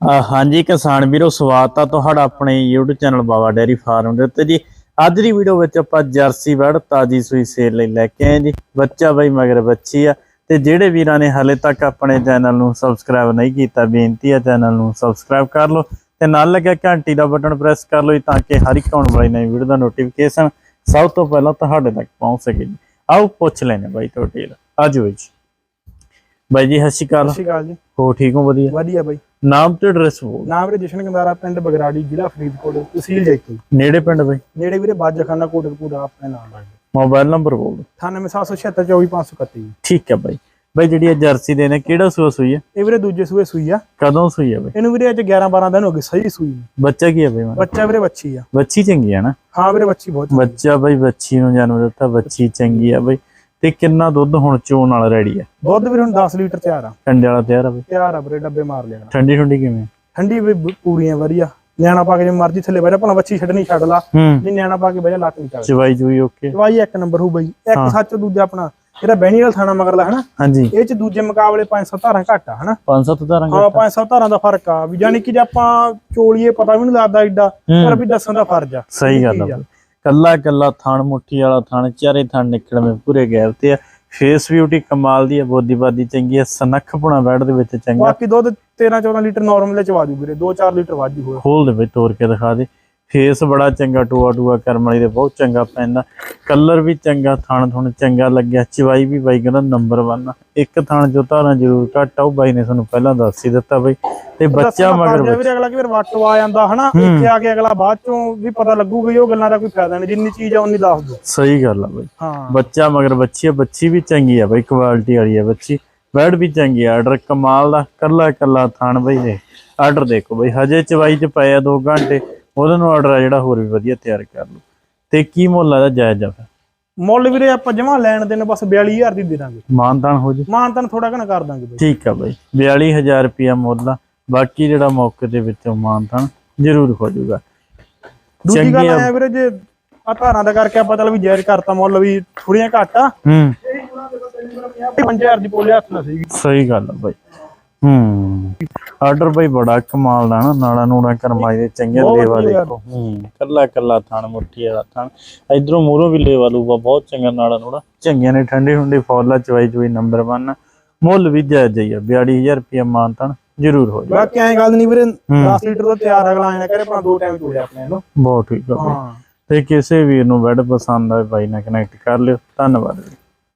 ਹਾਂਜੀ ਕਿਸਾਨ ਵੀਰੋ ਸਵਾਗਤ ਆ ਤੁਹਾਡਾ ਆਪਣੇ YouTube channel Baba dairy farm ਦੇ ਉੱਤੇ ਜੀ। ਅੱਜ ਦੀ ਵੀਡੀਓ ਵਿੱਚ ਆਪਾਂ ਜਰਸੀ ਵੜ ਤਾਜੀ ਸੂਈ ਸੇਲ ਲਈ ਲੈ ਕੇ ਆਏ ਜੀ। ਬੱਚਾ ਬਈ ਮਗਰ ਬੱਚੀ ਆ ਤੇ ਜਿਹੜੇ ਵੀਰਾਂ ਨੇ ਹਲੇ ਤੱਕ ਆਪਣੇ ਚੈਨਲ ਨੂੰ ਸਬਸਕ੍ਰਾਈਬ ਨਹੀਂ ਕੀਤਾ ਬੇਨਤੀ ਆ ਚੈਨਲ ਨੂੰ ਸਬਸਕ੍ਰਾਈਬ ਕਰ ਲਓ ਤੇ ਨਾਲ ਲੱਗਿਆ ਘੰਟੀ ਦਾ ਬਟਨ ਪ੍ਰੈਸ ਕਰ ਲਓ ਤਾਂ ਕਿ ਹਰ ਇੱਕ ਆਉਣ ਵਾਲੀ ਨਵੀਂ ਵੀਡੀਓ ਦਾ ਨੋਟੀਫਿਕੇਸ਼ਨ ਸਭ ਤੋਂ ਪਹਿਲਾਂ ਤੁਹਾਡੇ ਤੱਕ ਪਹੁੰਚ ਸਕੇ ਜੀ। ਆਓ ਪੁੱਛ ਲੈਣੇ ਬਾਈ ਤੁਹਾਡੇ ਆਜੋ ਜੀ। ਬਾਈ ਜੀ ਸਤਿ ਸ਼੍ਰੀ ਅਕਾਲ। ਸਤਿ ਸ਼੍ਰੀ ਅਕਾਲ ਜੀ। ਹੋ ਠੀਕ ਹੋ? ਵਧੀਆ? ਵਧੀਆ ਬਾਈ। ਨਾਮ ਤੇ ਐਡਰੈਸ ਬੋਲ ਨਾਮ ਵੀਰੇ ਜਸ਼ਨ ਕੰਦਾਰਾ ਪਿੰਡ ਬਗਰਾੜੀ ਜ਼ਿਲ੍ਹਾ ਫਰੀਦਕੋਟ ਤਹਿਸੀਲ ਜੈਤੋ ਨੇੜੇ ਪਿੰਡ ਬਾਈ। ਨੇੜੇ ਵੀਰੇ ਬਾਜਖਾਨਾ ਕੋਟਕਪੂਰਾ ਆਪਣੇ ਨਾਮ ਲੱਗਦਾ ਮੋਬਾਈਲ ਨੰਬਰ ਬੋਲ ਦਿਓ। 9776724531 ਠੀਕ ਹੈ ਬਾਈ। ਬਾਈ ਜਿਹੜੀ ਇਹ ਜਰਸੀ ਦੇ ਨੇ ਕਿਹੜਾ ਸੂਆ ਸੂਈ ਹੈ? ਇਹ ਵੀਰੇ ਦੂਜੇ ਸੂਏ ਸੂਈ ਆ। ਕਦੋਂ ਸੂਈ ਹੈ ਬਾਈ? ਇਹਨੂੰ ਵੀਰੇ ਅੱਜ 11 12 ਦਿਨ ਹੋ ਗਏ ਸਹੀ ਸੂਈ। ਬੱਚਾ ਕੀ ਹੈ ਬਾਈ? ਬੱਚਾ ਵੀਰੇ ਬੱਚੀ ਆ। ਬੱਚੀ ਚੰਗੀ ਹੈ ਨਾ? ਹਾਂ ਵੀਰੇ ਬੱਚੀ ਬਹੁਤ ਬੱਚਾ ਬਾਈ ਬੱਚੀ ਨੂੰ ਜਨਮ ਦਿੱਤਾ ਬੱਚੀ ਚੰਗੀ ਹੈ ਬਾਈ। ਤੇ ਕਿੰਨਾ ਦੁੱਧ ਹੁਣ ਚੋਣ ਵਾਲਾ ਰੈਡੀ ਹੈ ਦੁੱਧ ਵੀਰੇ ਹੁਣ 10 ਲੀਟਰ ਤਿਆਰ ਆ। ਕੰਡੇ ਵਾਲਾ ਤਿਆਰ ਬਾਈ? ਤਿਆਰ ਆ ਵੀਰੇ ਡੱਬੇ ਮਾਰ ਲਿਆ। ਠੰਡੀ ਠੰਡੀ ਕਿਵੇਂ? ਠੰਡੀ ਵੀ ਪੂਰੀਆਂ ਵਧੀਆ। ਨਿਆਣਾ ਪਾ ਕੇ ਜੇ ਮਰਜ਼ੀ ਥੱਲੇ ਬਹਿ ਜਾ ਭਲਾ ਬੱਚੀ ਛੱਡਣੀ ਛੱਡ ਲਾ। ਨਹੀਂ ਨਿਆਣਾ ਪਾ ਕੇ ਬਹਿ ਜਾ ਲੱਤ ਨਹੀਂ ਚੱਲਦੀ। ਚਵਾਈ ਚੂਈ ਓਕੇ। ਦਵਾਈ ਇੱਕ ਨੰਬਰ ਹੋ ਬਈ। ਇੱਕ ਸੱਚ ਦੂਜਾ ਆਪਣਾ ਜਿਹੜਾ ਬਹਿਣੀ ਵਾਲਾ ਥਾਣਾ ਮਗਰਲਾ ਹਨਾ? ਹਾਂਜੀ। ਇਹ ਚ ਦੂਜੇ ਮੁਕਾਬਲੇ 5-7 ਧਾਰਾਂ ਘੱਟ ਆ ਹਨਾ? ਪੰਜ ਸੱਤ ਧਾਰਾਂਗੇ ਹਾਂ ਪੰਜ ਸੱਤ ਧਾਰਾਂ ਦਾ ਫ਼ਰਕ ਆ। ਵੀ ਜਾਨੀ ਕਿ ਜੇ ਆਪਾਂ ਚੋਲੀਏ ਪਤਾ ਵੀ ਨਹੀਂ ਲੱਗਦਾ ਏਡਾ। ਪਰ ਵੀ ਦੱਸਣ ਦਾ ਫਰਜ਼ ਆ। ਸਹੀ ਗੱਲ ਆ। ਕੱਲਾ ਕੱਲਾ ਥਣ ਮੁੱਠੀ ਵਾਲਾ ਥਣ ਚਾਰੇ ਥਣ ਨਿਕਲਵੇਂ ਪੂਰੇ ਗੈਪ ਤੇ ਆ। ਫੇਸ ਬਿਊਟੀ ਕਮਾਲ ਦੀ ਆ ਬੋਦੀ ਬਾਦੀ ਚੰਗੀ ਆ ਸਨੱਖ ਪੁਣਾ ਬੈਡ ਦੇ ਵਿੱਚ ਚੰਗਾ। ਬਾਕੀ ਦੁੱਧ 13-14 ਲੀਟਰ ਨਾਰਮਲ ਚ ਵਾਜੂ ਵੀਰੇ 2-4 ਲੀਟਰ ਵਾਜੂ ਹੋਇਆ ਖੋਲ ਦੇ ਬਈ ਤੋੜ ਕੇ ਦਿਖਾ ਦੇ। ਫੇਸ ਬੜਾ ਚੰਗਾ ਟੂਆ ਟੂਆ ਕਰਮ ਵਾਲੀ ਦੇ ਬਹੁਤ ਚੰਗਾ ਪੈਂਦਾ ਕਲਰ ਵੀ ਚੰਗਾ ਥਣ ਥਣ ਚੰਗਾ ਲੱਗਿਆ ਚਵਾਈ ਵੀ ਬਾਈ ਕਹਿੰਦਾ ਨੰਬਰ 1 ਆ। ਇੱਕ ਥਣ ਜੋ ਧਾਰਾਂ ਜ਼ਰੂਰ ਘੱਟ ਆ ਉਹ ਬਾਈ ਨੇ ਸਾਨੂੰ ਪਹਿਲਾਂ ਦੱਸ ਹੀ ਦਿੱਤਾ ਬਾਈ। ਤੇ ਬੱਚਾ ਮਗਰ ਵੀਰੇ ਅਗਲਾ ਕਿ ਵੀਰ ਵਾਟੋ ਆ ਜਾਂਦਾ ਹਨਾ? ਇੱਥੇ ਆ ਕੇ ਅਗਲਾ ਬਾਅਦ ਚੋਂ ਵੀ ਪਤਾ ਲੱਗੂਗਾ ਉਹ ਗੱਲਾਂ ਦਾ ਕੋਈ ਫਾਇਦਾ ਨਹੀਂ। ਜਿੰਨੀ ਚੀਜ਼ ਆ ਉਨੀ ਦੱਸ ਦੋ ਸਹੀ ਗੱਲ ਆ ਬਾਈ। ਬੱਚਾ ਮਗਰ ਬੱਚੀ ਆ ਬੱਚੀ ਵੀ ਚੰਗੀ ਆ ਬਾਈ ਕੁਆਲਿਟੀ ਵਾਲੀ ਆ ਬੱਚੀ। ਬੈਡ ਵੀ ਚੰਗੀ ਆ ਆਰਡਰ ਕਮਾਲ ਦਾ ਕੱਲਾ ਕੱਲਾ ਥਣ ਬਈ ਦੇ ਆਰਡਰ ਦੇਖੋ ਬਈ ਹਜੇ ਚਵਾਈ ਚ ਪਏ ਆ 2 ਘੰਟੇ। ਉਹਦੇ ਨੂੰ ਆਰਡਰ ਆ ਜਿਹੜਾ ਹੋਰ ਵੀ ਵਧੀਆ ਤਿਆਰ ਕਰ ਲਓ। ਤੇ ਕੀ ਮੁੱਲ ਆ ਦਾ ਜਾਇਜ਼ ਆ ਫਿਰ? ਮੁੱਲ ਵੀਰੇ ਆਪਾਂ ਜਮਾ ਲੈਣ ਦੇ ਨੇ ਬਸ 42000 ਦੀ ਦੇ ਦਾਂਗੇ। ਮਾਨਤਾਨ ਹੋ ਜੇ। ਮਾਨ ਤਾਂ ਥੋੜਾ ਘਣਾ ਕਰ ਦਾਂਗੇ ਬਈ। ਠੀਕ ਆ ਬਾਈ। 42000 ਰੁਪਿਆ ਮੁੱਲ ਆ। ਬਾਕੀ ਜਿਹੜਾ ਮੌਕੇ ਦੇ ਵਿੱਚੋਂ ਮਾਨਤਾਨ ਜ਼ਰੂਰ ਹੋ ਜਾਊਗਾ। ਦੂਜੀ ਗੱਲ ਐ ਵੀਰੇ ਜੇ ਆ ਧਾਰਾਂ ਦਾ ਕਰਕੇ ਆਪਾਂ ਚੱਲ ਵੀ ਜਾਇਜ਼ ਕਰਤਾ ਮੁੱਲ ਵੀ ਥੋੜੀਆਂ ਘੱਟ ਆ। ਹੂੰ। 5000 ਦੀ ਪੋਲੇ ਹੱਥ ਨਾ ਸੀਗੀ ਸਹੀ ਗੱਲ ਆ ਬਾਈ। ਹੂੰ। ਆਰਡਰ ਬਾਈ ਬੜਾ ਕਮਾਲ ਦਾ ਨਾ ਨਾਲਾ ਨੂੜਾ ਕਰਮਾਈ ਦੇ ਚੰਗੇ ਲੇਵਾ ਦੇਖੋ। ਹੂੰ। ਕੱਲਾ ਕੱਲਾ ਥਣ ਮੁੱਠੀ ਵਾਲਾ ਥਣ ਇਧਰੋਂ ਮੂਰੋਂ ਵੀ ਲੇਵਾ ਲੂਗਾ ਬਹੁਤ ਚੰਗਾ ਨਾਲਾ ਨੂੜਾ। ਚੰਗੀਆਂ ਨੇ ਠੰਡੀ ਠੰਡੀ ਫੌਲਾ ਚਵਾਈ ਚਵਾਈ ਨੰਬਰ 1 ਮੁੱਲ ਵੀ ਜਾਇਜ਼ ਹੀ ਆ 42000 ਰੁਪਿਆ ਮਾਨਤਾਨ ਜ਼ਰੂਰ ਹੋ ਜਾ ਬਾਕੀ ਐਂ ਗੱਲ ਨਹੀਂ ਵੀਰੇ 10 ਲੀਟਰ ਤੋਂ ਤਿਆਰ ਅਗਲਾ ਆਇਆ ਕਰੇ ਆਪਣਾ ਦੋ ਟਾਈਮ ਚੋਲਿਆ ਆਪਣੇ ਨੂੰ ਬਹੁਤ ਠੀਕ ਆ ਤੇ ਕਿਸੇ ਵੀਰ ਨੂੰ ਬੈਡ ਪਸੰਦ ਆਵੇ ਬਾਈ ਨਾਲ ਕਨੈਕਟ ਕਰ ਲਿਓ। ਧੰਨਵਾਦ।